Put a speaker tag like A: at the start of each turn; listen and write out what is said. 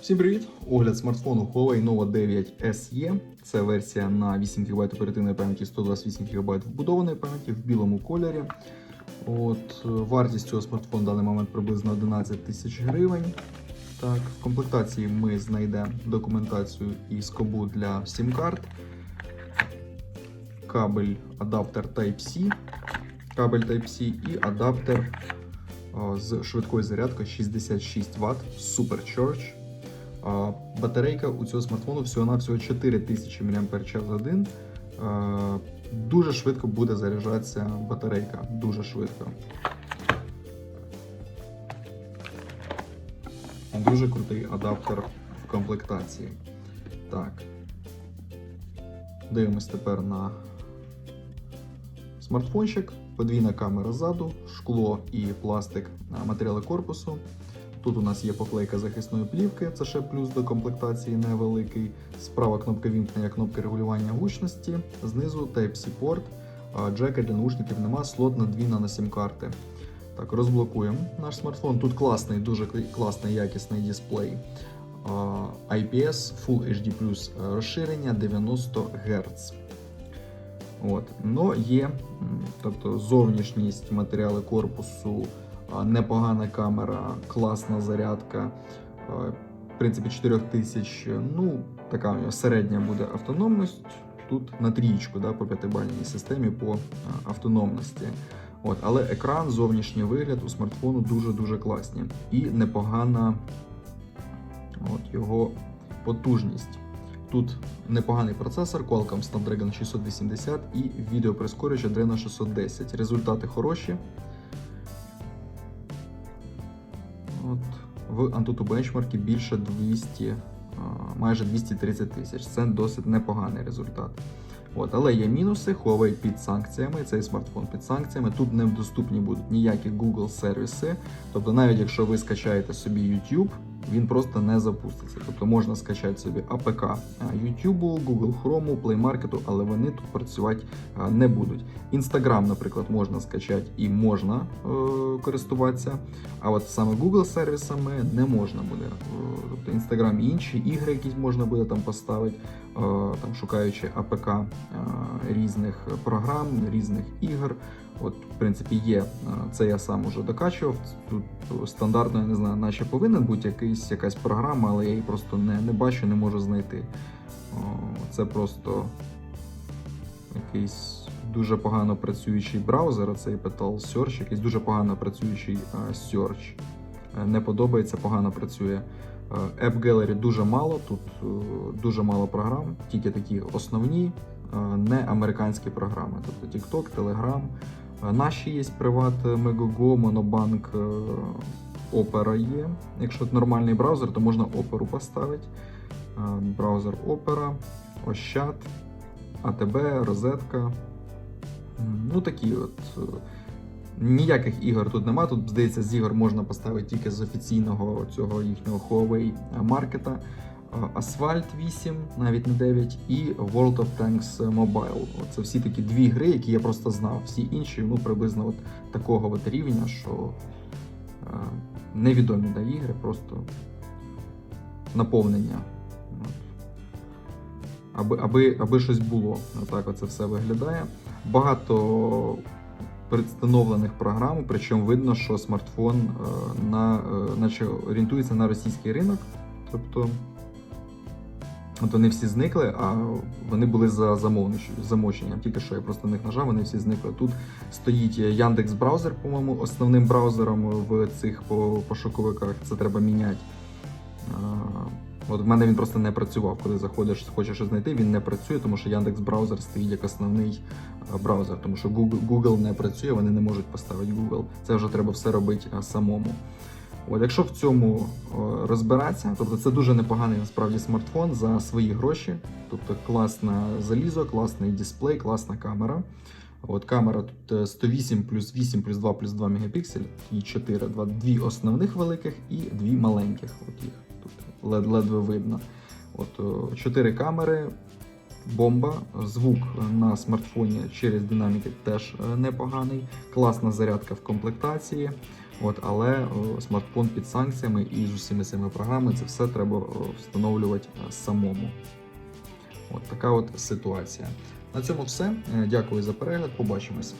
A: Всім привіт! Огляд смартфону Huawei Nova 9 SE. Це версія на 8 ГБ оперативної пам'яті, 128 ГБ вбудованої пам'яті в білому кольорі. От, е, вартість цього смартфону в даний момент приблизно 11 тисяч гривень. Так, в комплектації ми знайдемо документацію і скобу для SIM-карт, кабель адаптер Type-C, кабель Type-C і адаптер а, з швидкою зарядкою 66 Вт Supercharge. А, Батарейка у цього смартфону всього-навсього 4000 мАч. Дуже швидко буде заряджатися батарейка. Дуже швидко. Дуже крутий адаптер в комплектації. Так. Дивимось тепер на смартфончик, подвійна камера ззаду, шкло і пластик матеріали корпусу. Тут у нас є поклейка захисної плівки, це ще плюс до комплектації невеликий. Справа кнопка вімкнення, кнопка регулювання гучності. Знизу Type-C порт, джека для наушників нема, слот на дві наносім карти. Так, розблокуємо наш смартфон. Тут класний, дуже класний, якісний дисплей. IPS Full HD е, розширення 90 Гц. От. Но є, тобто зовнішність матеріали корпусу, непогана камера, класна зарядка. В принципі, 4000, ну, така у нього середня буде автономність. Тут на трієчку да, по п'ятибальній системі по автономності. От, але екран, зовнішній вигляд у смартфону дуже-дуже класні. І непогана от, його потужність. Тут непоганий процесор Qualcomm Snapdragon 680 і відеоприскорювач Adreno 610. Результати хороші. От, в Antutu бенчмаркі більше 200, майже 230 тисяч. Це досить непоганий результат. От, але є мінуси. Huawei під санкціями, цей смартфон під санкціями. Тут не доступні будуть ніякі Google сервіси. Тобто, навіть якщо ви скачаєте собі YouTube, він просто не запуститься. Тобто можна скачати собі АПК YouTube, Google Chrome, Play Market, але вони тут працювати не будуть. Instagram, наприклад, можна скачати і можна е, користуватися. А от саме Google сервісами не можна буде. Е, Тобто Instagram і інші ігри, якісь можна буде там поставити, е, там шукаючи АПК е, різних програм, різних ігор. От, в принципі, є. е, Це я сам уже докачував. Тут стандартно, я не знаю, наче повинен бути якийсь, якась програма, але я її просто не, не бачу, не можу знайти. Це просто якийсь дуже погано працюючий браузер, цей Petal Search, якийсь дуже погано працюючий е, Search. Е, Не подобається, погано працює. App Gallery дуже мало, тут дуже мало програм, тільки такі основні, не американські програми. Тобто TikTok, Telegram. Е, Наші є приват, е, Megogo, Monobank, е, Opera є. Якщо нормальний браузер, то можна Opera поставити. Е, Браузер Opera, Ощад, АТБ, розетка. Ну такі от. е, Ніяких ігор тут нема. Тут, здається, з ігор можна поставити тільки з офіційного цього їхнього Huawei маркета. Асфальт 8, навіть не 9, і World of Tanks Mobile. Це всі такі дві гри, які я просто знав. Всі інші ну, приблизно от такого от рівня, що е, невідомі да, ігри, просто наповнення. Аби, аби, аби щось було. Отак оце все виглядає. Багато представлених програм, причому видно, що смартфон е, на, е, наче орієнтується на російський ринок. Тобто от вони всі зникли, а вони були за замовченням. Тільки що я просто на них нажав, вони всі зникли. Тут стоїть Яндекс браузер, по-моєму, основним браузером в цих пошуковиках. Це треба міняти. От в мене він просто не працював. Коли заходиш, хочеш знайти, він не працює, тому що Яндекс браузер стоїть як основний браузер, тому що Google не працює, вони не можуть поставити Google. Це вже треба все робити самому. От, якщо в цьому о, розбиратися, тобто це дуже непоганий насправді смартфон за свої гроші. Тобто класне залізо, класний дисплей, класна камера. От камера тут е, 108 плюс 8 плюс 2 плюс 2 мегапіксель і 4, два, дві основних великих і дві маленьких. От їх тут лед, ледве видно. От о, чотири камери, бомба, звук на смартфоні через динаміки теж е, непоганий, класна зарядка в комплектації. От, але е, смартфон під санкціями і з усіма цими програмами це все треба е, встановлювати е, самому. От така от ситуація. На цьому все. Дякую за перегляд. Побачимось.